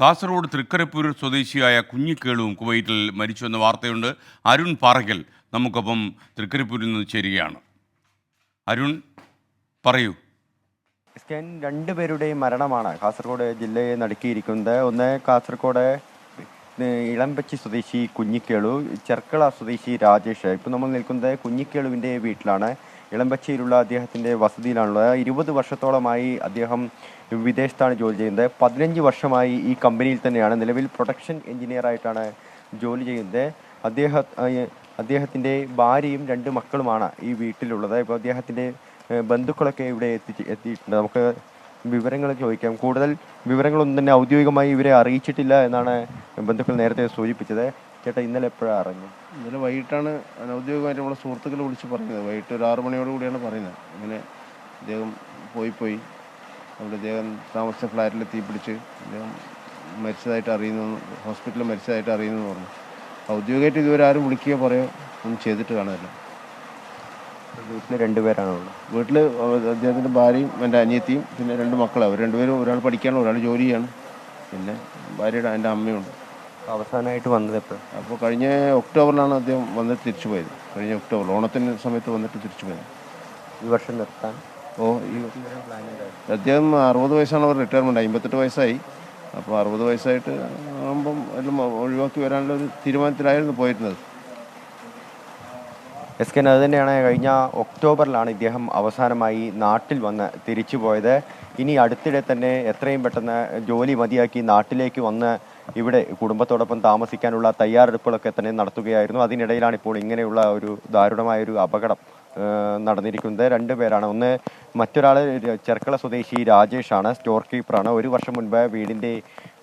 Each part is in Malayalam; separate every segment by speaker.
Speaker 1: കാസർഗോഡ് തൃക്കരപ്പൂർ സ്വദേശിയായ കുഞ്ഞിക്കേളുവും കുവൈറ്റിൽ മരിച്ചുവെന്ന വാർത്തയുണ്ട്. അരുൺ പാറയ്ക്കൽ നമുക്കൊപ്പം തൃക്കരപ്പൂരിൽ നിന്ന് ചേരുകയാണ്. അരുൺ പറയൂ.
Speaker 2: സ്കാൻ രണ്ടുപേരുടെയും മരണമാണ് കാസർഗോഡ് ജില്ലയെ നടുക്കിയിരിക്കുന്നത്. ഒന്ന് കാസർഗോഡ് ഇളമ്പച്ചി സ്വദേശി കുഞ്ഞിക്കേളു ചെർക്കള സ്വദേശി രാജേഷ്. ഇപ്പം നമ്മൾ നിൽക്കുന്നത് കുഞ്ഞിക്കേളുവിന്റെ വീട്ടിലാണ്. ഇളമ്പച്ചിയിലുള്ള അദ്ദേഹത്തിന്റെ വസതിയിലാണുള്ളത്. ഇരുപത് വർഷത്തോളമായി അദ്ദേഹം വിദേശത്താണ് ജോലി ചെയ്യുന്നത്. പതിനഞ്ച് വർഷമായി ഈ കമ്പനിയിൽ തന്നെയാണ് നിലവിൽ പ്രൊഡക്ഷൻ എഞ്ചിനീയർ ആയിട്ടാണ് ജോലി ചെയ്യുന്നത്. അദ്ദേഹ അദ്ദേഹത്തിന്റെ ഭാര്യയും രണ്ട് മക്കളുമാണ് ഈ വീട്ടിലുള്ളത്. ഇപ്പോൾ അദ്ദേഹത്തിന്റെ ബന്ധുക്കളൊക്കെ ഇവിടെ എത്തി എത്തിയിട്ടുണ്ട്. നമുക്ക് വിവരങ്ങൾ ചോദിക്കാം. കൂടുതൽ വിവരങ്ങളൊന്നും തന്നെ ഔദ്യോഗികമായി ഇവരെ അറിയിച്ചിട്ടില്ല എന്നാണ് ബന്ധുക്കൾ നേരത്തെ സൂചിപ്പിച്ചത്. ചേട്ടാ ഇന്നലെ എപ്പോഴാണ് അറിഞ്ഞു
Speaker 3: ഇന്നലെ വൈകിട്ടാണ് അനൗദ്യോഗികമായിട്ട് നമ്മുടെ സുഹൃത്തുക്കളെ വിളിച്ച് പറഞ്ഞത് വൈകിട്ട് ഒരു ആറു മണിയോട് കൂടിയാണ് പറയുന്നത്. ഇങ്ങനെ അദ്ദേഹം പോയി പോയി അവിടെ അദ്ദേഹം താമസിച്ച ഫ്ലാറ്റിൽ തീ പിടിച്ച് അദ്ദേഹം മരിച്ചതായിട്ട് അറിയുന്നു ഹോസ്പിറ്റലിൽ മരിച്ചതായിട്ട് അറിയുന്നു എന്ന് പറഞ്ഞു. ഔദ്യോഗികമായിട്ട് ഇതുവരെ ആരും വിളിക്കുകയോ പറയോ ഒന്നും ചെയ്തിട്ട് കാണുന്നില്ല.
Speaker 2: വീട്ടിൽ രണ്ടുപേരാണുള്ളത്
Speaker 3: വീട്ടിൽ അദ്ദേഹത്തിന്റെ ഭാര്യയും എന്റെ അനിയത്തിയും പിന്നെ രണ്ട് മക്കളും. അവർ രണ്ടുപേരും ഒരാൾ പഠിക്കുകയാണ് ഒരാൾ ജോലി ചെയ്യാണ് പിന്നെ ഭാര്യയുടെ എന്റെ അമ്മയുണ്ട്.
Speaker 2: അവസാനമായിട്ട് വന്നത് എപ്പോഴും?
Speaker 3: അപ്പോൾ കഴിഞ്ഞ ഒക്ടോബറിലാണ് അദ്ദേഹം വന്നിട്ട് തിരിച്ചു പോയത്. കഴിഞ്ഞ ഒക്ടോബർ ഓണത്തിന് സമയത്ത് വന്നിട്ട് തിരിച്ചു പോയത്.
Speaker 2: ഈ വർഷം നിർത്താൻ?
Speaker 3: ഓ ഈ അദ്ദേഹം അറുപത് വയസ്സാണ് അവർ റിട്ടയർമെന്റ് അമ്പത്തെട്ട് വയസ്സായി. അപ്പോൾ അറുപത് വയസ്സായിട്ട് ആകുമ്പം എല്ലാം ഒഴിവാക്കി വരാനുള്ള ഒരു തീരുമാനത്തിലായിരുന്നു പോയിരുന്നത്.
Speaker 2: എസ് കെ അത് തന്നെയാണ് കഴിഞ്ഞ ഒക്ടോബറിലാണ് ഇദ്ദേഹം അവസാനമായി നാട്ടിൽ വന്ന് തിരിച്ചു പോയത്. ഇനി അടുത്തിടെ തന്നെ എത്രയും പെട്ടെന്ന് ജോലി മതിയാക്കി നാട്ടിലേക്ക് വന്ന് ഇവിടെ കുടുംബത്തോടൊപ്പം താമസിക്കാനുള്ള തയ്യാറെടുപ്പുകളൊക്കെ തന്നെ നടത്തുകയായിരുന്നു. അതിനിടയിലാണ് ഇപ്പോൾ ഇങ്ങനെയുള്ള ഒരു ദാരുണമായ ഒരു അപകടം നടന്നിരിക്കുന്നത്. രണ്ട് പേരാണ്. ഒന്ന് മറ്റൊരാൾ ചെർക്കള സ്വദേശി രാജേഷാണ് സ്റ്റോർ കീപ്പറാണ് ഒരു വർഷം മുൻപ് വീടിന്റെ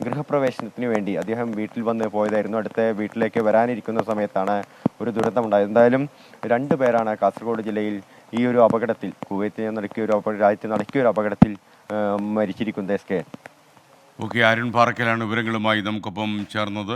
Speaker 2: ഗൃഹപ്രവേശനത്തിന് വേണ്ടി അദ്ദേഹം വീട്ടിൽ വന്ന് പോയതായിരുന്നു. അടുത്ത വീട്ടിലേക്ക് വരാനിരിക്കുന്ന സമയത്താണ് ഒരു ദുരന്തമുണ്ടായത് എന്തായാലും രണ്ട് പേരാണ് കാസർഗോഡ് ജില്ലയിൽ ഈ ഒരു അപകടത്തിൽ കുവൈത്തിൽ നടക്കിയ ഒരു രാജ്യത്ത് നടക്കിയ ഒരു അപകടത്തിൽ മരിച്ചിരിക്കുന്നു മരിച്ചിരിക്കുന്നത് എസ് കെ.
Speaker 1: ഓക്കെ അരുൺ പാറക്കലാണ് വിവരങ്ങളുമായി നമുക്കൊപ്പം ചേർന്നത്.